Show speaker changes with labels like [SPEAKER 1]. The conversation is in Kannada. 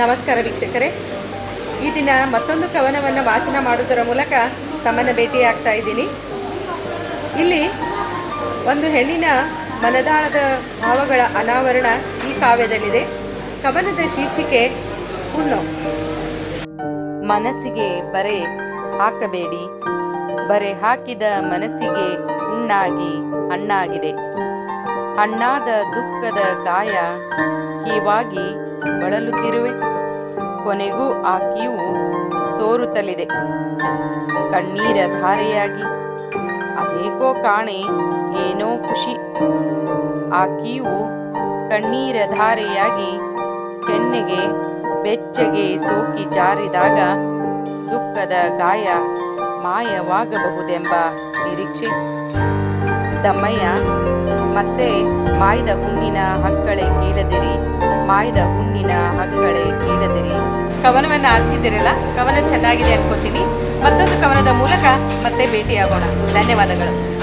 [SPEAKER 1] ನಮಸ್ಕಾರ ವೀಕ್ಷಕರೇ. ಈ ದಿನ ಮತ್ತೊಂದು ಕವನವನ್ನು ವಾಚನ ಮಾಡುವುದರ ಮೂಲಕ ತಮ್ಮನ್ನು ಭೇಟಿಯಾಗ್ತಾ ಇದ್ದೀನಿ. ಇಲ್ಲಿ ಒಂದು ಹೆಣ್ಣಿನ ಮನದಾಳದ ಭಾವಗಳ ಅನಾವರಣ ಈ ಕಾವ್ಯದಲ್ಲಿದೆ. ಕವನದ ಶೀರ್ಷಿಕೆ ಹುಣ್ಣು ಮನಸ್ಸಿಗೆ ಬರೆ ಹಾಕಬೇಡಿ. ಬರೆ ಹಾಕಿದ ಮನಸ್ಸಿಗೆ ಹುಣ್ಣಾಗಿ ಹಣ್ಣಾಗಿದೆ ಹಣ್ಣಾದ ದುಃಖದ ಗಾಯ ಕೀವಾಗಿ ಬಳಲುತ್ತಿರುವೆ. ಕೊನೆಗೂ ಆ ಕೀವು ಸೋರುತ್ತಲಿದೆ ಕಣ್ಣೀರ ಧಾರೆಯಾಗಿ. ಅದೇಕೋ ಕಾಣೆ, ಏನೋ ಖುಷಿ. ಆ ಕೀವು ಕಣ್ಣೀರ ಧಾರೆಯಾಗಿ ಕೆನ್ನೆಗೆ ಬೆಚ್ಚಗೆ ಸೋಕಿ ಜಾರಿದಾಗ ದುಃಖದ ಗಾಯ ಮಾಯವಾಗಬಹುದೆಂಬ ನಿರೀಕ್ಷೆ. ದಮ್ಮಯ್ಯ ಮತ್ತೆ ಮಾಯ್ದ ಹುಣ್ಣಿನ ಹಕ್ಕಳೆ ಕೀಳದಿರಿ, ಮಾಯ್ದ ಹುಣ್ಣಿನ ಹಕ್ಕಳೆ ಕೀಳದಿರಿ. ಕವನವನ್ನು ಆಲಿಸಿದಿರಲ್ಲ ಕವನ ಚೆನ್ನಾಗಿದೆ ಅನ್ಕೋತೀನಿ. ಮತ್ತೊಂದು ಕವನದ ಮೂಲಕ ಮತ್ತೆ ಭೇಟಿಯಾಗೋಣ. ಧನ್ಯವಾದಗಳು.